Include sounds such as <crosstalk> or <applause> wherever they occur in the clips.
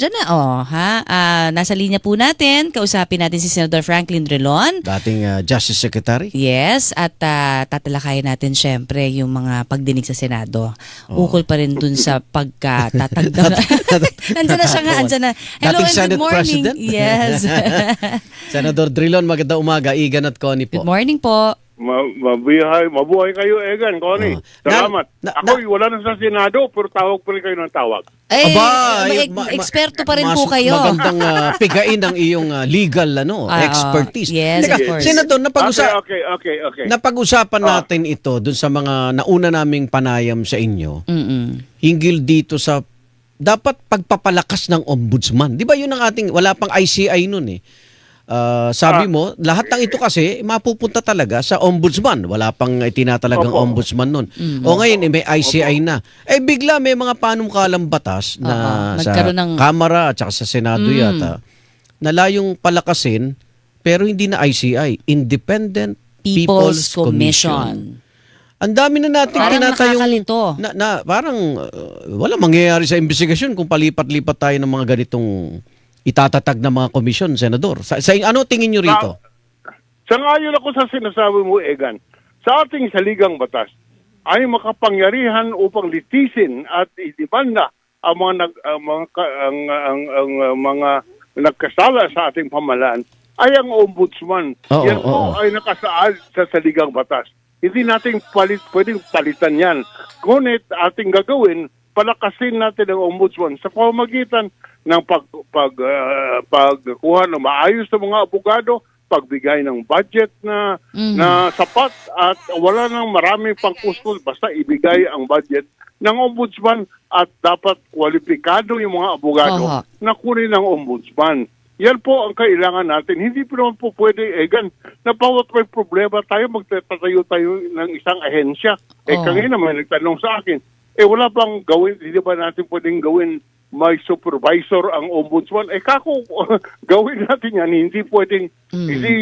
Diyan na, oh, ha? Ah, nasa linya po natin. Kausapin natin si Senator Franklin Drilon. Dating uh, Justice Secretary. Yes, at ah, tatalakayin natin syempre yung mga pagdinig sa Senado. Ukol pa rin dun sa pagkatatagda. <laughs> Nandiyan na siya nga, andyan na. Hello Dating and good Senate morning. President. Yes. <laughs> Senador Drilon, magandang umaga. Igan at Connie po. good morning po. Ma mabuhay, mabuhay kayo, Egan, Connie. Oh. Salamat. Na- na- Ako, wala na sa Senado, pero tawag pa rin kayo ng tawag. Eh, Aba, ma- ma- eksperto pa rin mas- po kayo. Magandang ah, <laughs> pigain ang iyong ah, legal ano, Ah, expertise. yes, Teka, of course. Senator, napag-usa- Okay, okay, okay, okay. napag-usapan Ah. natin ito dun sa mga nauna naming panayam sa inyo Mm-mm. hinggil dito sa dapat pagpapalakas ng ombudsman. Di ba yun ang ating, wala pang ICI nun eh. Ah, sabi Ah. mo, lahat ng ito kasi mapupunta talaga sa ombudsman. Wala pang itinatalagang Opo. ombudsman nun. Mm. O ngayon, eh, may ICI na. Eh bigla may mga panungkalang batas na Oo, sa nagkaroon ng- Kamara at saka sa Senado Mm. yata na layong palakasin pero hindi na ICI, Independent People's, People's, Commission. Ang dami na natin Parang tinatayong nakakalito. na, na parang uh, wala mangyayari sa investigasyon kung palipat-lipat tayo ng mga ganitong itatatag ng mga komisyon, senador. Sa, sa ano tingin niyo rito? Sangayon ako sa sinasabi mo, Egan. Sa ating saligang batas, ay makapangyarihan upang litisin at idibanda ang mga nag, ang mga ang, ang, ang, uh, mga nagkasala sa ating pamalaan ay ang ombudsman. Oo, yan oo. po ay nakasaad sa saligang batas. Hindi natin palit, pwedeng palitan yan. Ngunit ating gagawin, palakasin natin ang ombudsman sa pamamagitan ng pag, pag, ah, pagkuha ng maayos na mga abogado, pagbigay ng budget na Mhm. na sapat at wala nang maraming pangkustos basta ibigay ang budget ng ombudsman at dapat kwalipikado yung mga abogado Aha. na kunin ng ombudsman. Yan po ang kailangan natin. Hindi po naman po pwede, Egan, na bawat may problema tayo, magtatayo tayo ng isang ahensya. Eh, Oo. kanina may nagtanong sa akin, eh wala bang gawin, hindi ba natin pwedeng gawin may supervisor ang ombudsman? Eh kako, <laughs> gawin natin yan, hindi pwedeng, Mm. hindi,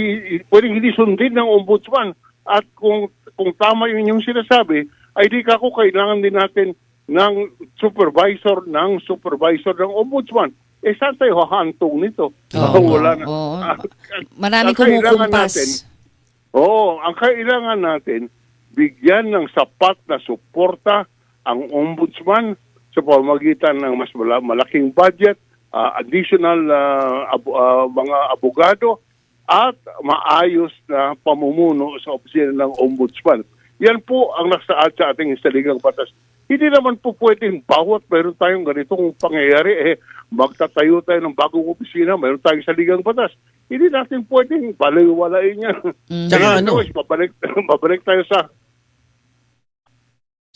pwedeng hindi sundin ng ombudsman. At kung, kung tama yun yung sinasabi, ay di kako kailangan din natin ng supervisor ng supervisor ng ombudsman. Eh saan tayo hahantong nito? Oo, <laughs> Wala na. Marami kumukumpas. natin, Oo, ang kailangan natin, bigyan ng sapat na suporta ang ombudsman sa pamamagitan ng mas mala- malaking budget, ah, additional ah, abo- ah, mga abogado, at maayos na pamumuno sa opisina ng ombudsman. Yan po ang nasaad sa ating saligang batas. Hindi naman po pwedeng bawat mayroon tayong ganitong pangyayari, eh, magtatayo tayo ng bagong opisina, mayroon tayong saligang batas. Hindi natin pwedeng baliwalain yan. Mm. Tsaka ano? babalik, <laughs> babalik tayo sa,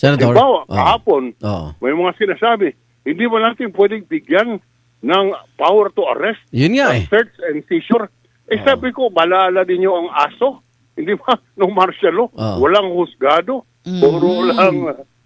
Senador? halimbawa, Oo. kahapon, Oo. may mga sinasabi, hindi ba natin pwedeng bigyan ng power to arrest, Yun nga eh. search and seizure? Eh Oo. sabi ko, balala ninyo ang aso. <laughs> Hindi ba? Nung martial law, Oo. walang husgado, Mm. puro lang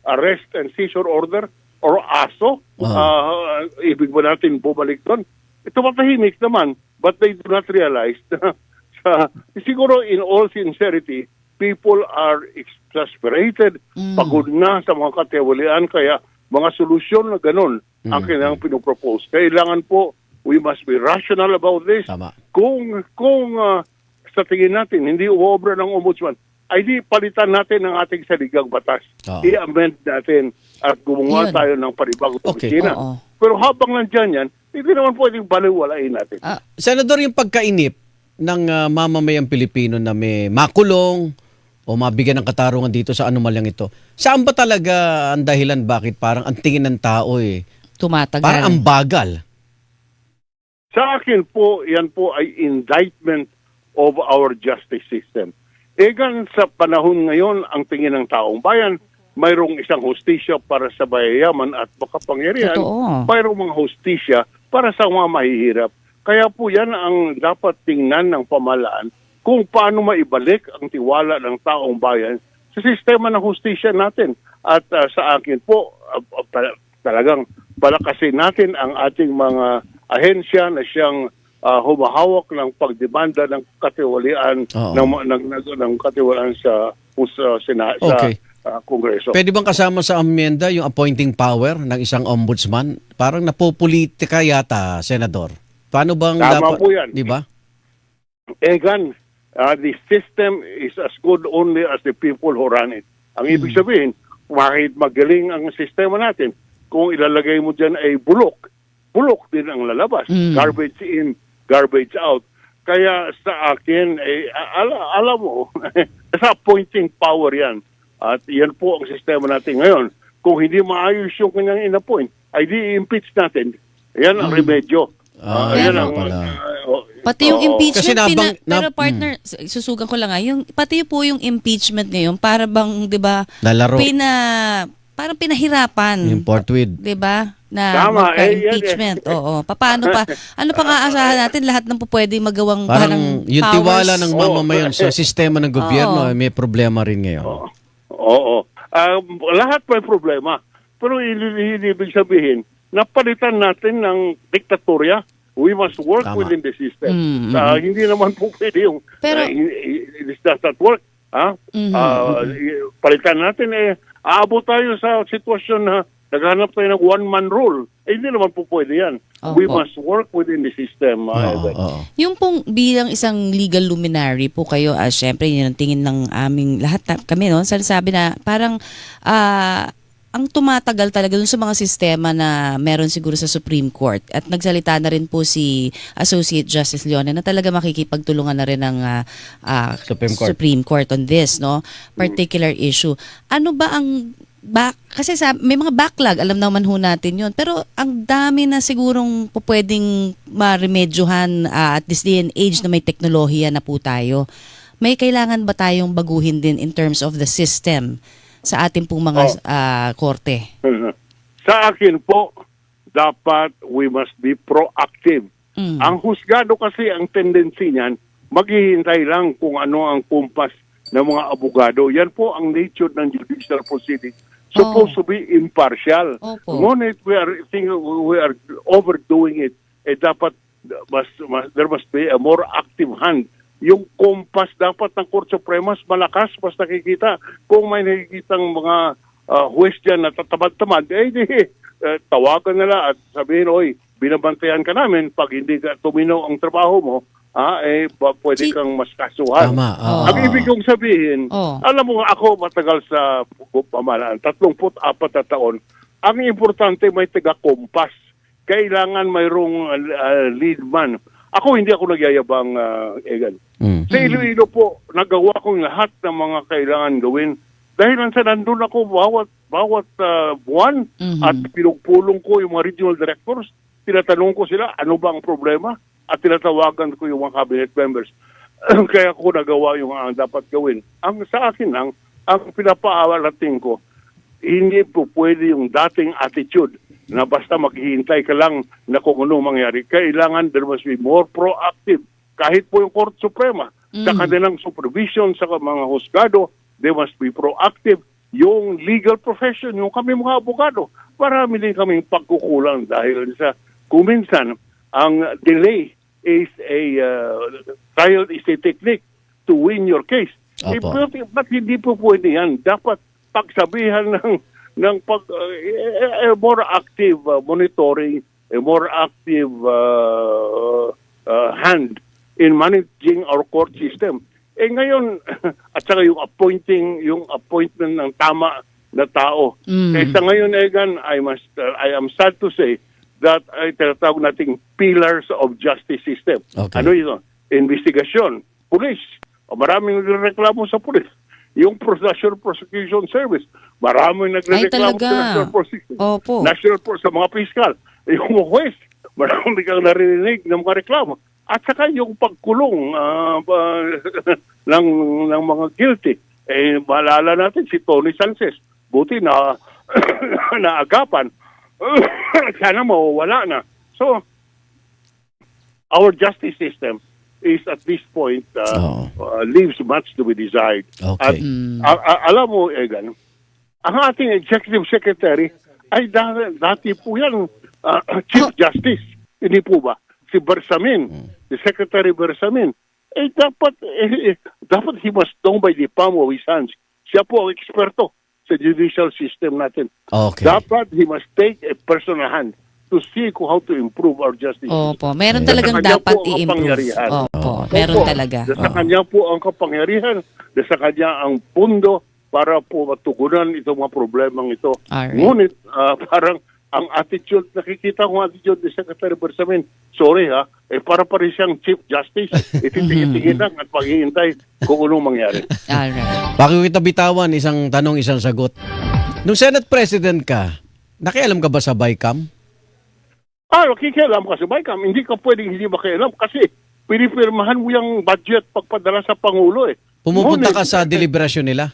arrest and seizure order or aso. Oo. Ah, ibig ba natin bumalik doon? Ito matahimik naman, but they do not realize <laughs> na sa, siguro in all sincerity, people are exasperated, Mm. pagod na sa mga katiwalian, kaya mga solusyon na ganun ang Mm. kailangan pinopropose. Kailangan po, we must be rational about this. Tama. Kung, kung ah, sa tingin natin, hindi uobra ng ombudsman, ay di palitan natin ang ating saligang batas. Oo. I-amend natin at gumawa Yun. tayo ng panibagong Okay. opisina. Oo. Pero habang nandyan yan, hindi naman pwedeng baliwalain natin. Ah, Senador, yung pagkainip ng ah, mamamayang Pilipino na may makulong o mabigyan ng katarungan dito sa anomalyang ito, saan ba talaga ang dahilan bakit parang ang tingin ng tao eh, tumatagal. parang ang bagal? Sa akin po, yan po ay indictment of our justice system. Egan sa panahon ngayon, ang tingin ng taong bayan, mayroong isang hostisya para sa bayayaman at makapangyarihan. Totoo. Mayroong mga hostisya para sa mga mahihirap. Kaya po yan ang dapat tingnan ng pamalaan kung paano maibalik ang tiwala ng taong bayan sa sistema ng hostisya natin. At ah, sa akin po, ah, pa- talagang palakasin natin ang ating mga ahensya na siyang ah, humahawak ng pagdemanda ng katiwalian Oo. ng, ng, ng, ng katiwalian sa, sa, sina, Okay. sa ah, Kongreso. Pwede bang kasama sa amyenda yung appointing power ng isang ombudsman? Parang napopolitika yata, Senador. Paano bang Tama dapat, po yan. di ba? Egan, uh, the system is as good only as the people who run it. Ang ibig sabihin, kahit magaling ang sistema natin, kung ilalagay mo dyan ay bulok, bulok din ang lalabas. Mm. Garbage in, garbage out. Kaya sa akin, eh, ala, alam mo, <laughs> sa appointing power yan. At yan po ang sistema natin ngayon. Kung hindi maayos yung kanyang in-appoint, ay di impeach natin. Yan ang remedyo. Ah, yan Pero- ang... pala. uh, Pati yung oo. impeachment, Kasi nabang- pina- pero nab- partner, susugan ko lang nga, yung, pati po yung impeachment ngayon, para bang, di ba, Lalaro. pina, parang pinahirapan. Yung Portweed. 'di ba? Na Tama, eh, yan impeachment. Oo. Paano pa? Ano pang aasahan natin lahat ng po pwedeng magawang Parang yung powers? tiwala ng Oo. mamamayan sa <laughs> sistema ng gobyerno Oo. ay may problema rin ngayon. Oo. Oo. Um, lahat may problema. Pero hindi ibig sabihin, napalitan natin ng diktatorya. We must work Tama. within the system. Mm, Ah, hindi naman po pwede yung Pero- ah, it it does not work. Ha? Mhm, Ah, i- palitan natin eh, aabot tayo sa sitwasyon na naghanap tayo ng one-man rule. Eh, hindi naman po pwede yan. We Opo. must work within the system. ah, Oo, Evan. oo. Yung pong bilang isang legal luminary po kayo, ah, syempre yun ang tingin ng aming lahat na- kami, no? Sabi na parang ah, ang tumatagal talaga dun sa mga sistema na meron siguro sa Supreme Court. At nagsalita na rin po si Associate Justice Leone na talaga makikipagtulungan na rin ng ah, ah, Supreme Court. Supreme Court on this no? Particular issue. Ano ba ang back kasi sa may mga backlog alam naman ho natin yun. Pero ang dami na sigurong pwedeng maremedyohan ah, at this day and age na may teknolohiya na po tayo. May kailangan ba tayong baguhin din in terms of the system sa ating pong mga Oh. ah, korte Sa akin po, dapat we must be proactive. Mm. Ang husgado kasi ang tendency niyan, maghihintay lang kung ano ang kumpas ng mga abogado. Yan po ang nature ng judicial proceeding. Supposed to be impartial. Opo. Ngunit we are, think, we are overdoing it. Eh dapat, mas, mas, there must be a more active hand. Yung kumpas dapat ng Court Suprema, malakas, mas nakikita. Kung may nakikitang mga uh, huwes dyan na tatamad-tamad, eh di, eh, tawagan nila at sabihin, oy, binabantayan ka namin pag hindi ka tumino ang trabaho mo, ah, eh, ba, pwede kang mas kasuhan. Tama. oo. Ang ibig kong sabihin, Oh. alam mo ako matagal sa pamahalaan, 34 na taon, ang importante may taga-kompas. Kailangan mayroong uh, lead man. Ako hindi ako nagyayabang, uh, Egan. Mm. Sa Iloilo po, nagawa ko lahat ng mga kailangan gawin. Dahil sa nandun ako bawat, bawat uh, buwan Mhm. at pinugpulong ko yung mga regional directors, tinatanong ko sila ano ba ang problema at tinatawagan ko yung mga cabinet members. <clears throat> Kaya ko nagawa yung ang dapat gawin. Ang sa akin lang, ang pinapaawalating ko, hindi po pwede yung dating attitude na basta maghihintay ka lang na kung ano mangyari. Kailangan there must be more proactive. Kahit po yung Court Suprema, sa Mm. kanilang supervision sa mga husgado, they must be proactive. Yung legal profession, yung kami mga abogado, marami din kaming pagkukulang dahil sa kuminsan, ang delay is a uh, trial is a technique to win your case. Eh, but, but hindi po pwede yan. Dapat pagsabihan ng ng pag uh, eh, eh, more active uh, monitoring, a more active uh, uh, hand in managing our court system. Eh ngayon <laughs> at saka yung appointing yung appointment ng tama na tao. Mm. Kaysa ngayon Egan, I must uh, I am sad to say that ay tinatawag nating pillars of justice system. Okay. Ano yun? Investigasyon, police. Maraming nagreklamo sa police. Yung National Prosecution Service, maraming nagreklamo sa National Prosecution. Opo. National Pro sa mga piskal. Yung <laughs> mga juez, marami kang narinig ng mga reklamo. At saka yung pagkulong ah, ba- <laughs> ng, ng mga guilty. Eh, maalala natin si Tony Sanchez. Buti na <coughs> naagapan. <coughs> Sana mawawala na. So, our justice system is at this point uh, uh, leaves much to be desired. Okay. At Mm. a- a- alam mo, Egan, ang ating executive secretary ay da- dati po yan uh, <coughs> Chief Justice. Hindi po ba? Si Bersamin, si Secretary Bersamin. Eh dapat, eh, eh, dapat he must know by the palm of his hands. Siya po ang eksperto sa judicial system natin. Okay. Dapat he must take a personal hand to see kung how to improve our justice. Opo, meron talagang kanya dapat i-improve. Opo, Opo, meron talaga. Sa kanya po ang kapangyarihan, sa kanya ang pundo para po matugunan itong mga problemang ito. Alright. Ngunit ah, parang ang attitude, nakikita ko ang attitude ni Secretary Bersamin, sorry ha, eh para pa rin siyang Chief Justice. <laughs> Ititingin-tingin lang at paghihintay kung anong mangyari. <laughs> Alright. Bago kita bitawan, isang tanong, isang sagot. Nung Senate President ka, nakialam ka ba sa BICAM? Ah, nakikialam ka sa BICAM, hindi ka pwedeng hindi makialam kasi pinipirmahan mo yung budget pagpadala sa Pangulo eh. Pumupunta Ngunit- ka sa deliberasyon nila?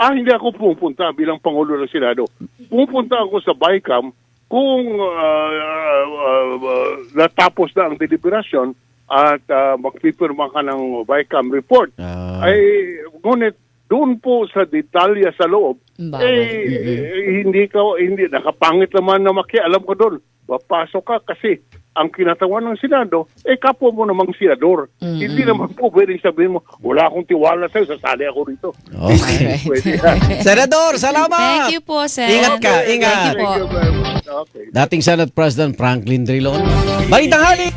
Ah, hindi ako pumupunta bilang Pangulo ng Senado. Pumupunta ako sa BICAM kung ah, ah, ah, natapos na ang deliberasyon at uh, magpipirma ka ng BICAM report. Ah. Ay, ngunit doon po sa detalya sa loob, Bawal. eh, eh, hindi ka, hindi, nakapangit naman na makialam ka doon. Papasok ka kasi ang kinatawan ng Senado, eh kapwa mo namang senador. Hindi naman po pwedeng sabihin mo, wala akong tiwala sa'yo, sasali ako rito. Okay. Alright. Pwede yan. <laughs> Senador, salamat! Thank you po, Sen. Ingat ka, ingat. Thank you po. Okay. Dating Senate President Franklin Drilon. Balitang hali!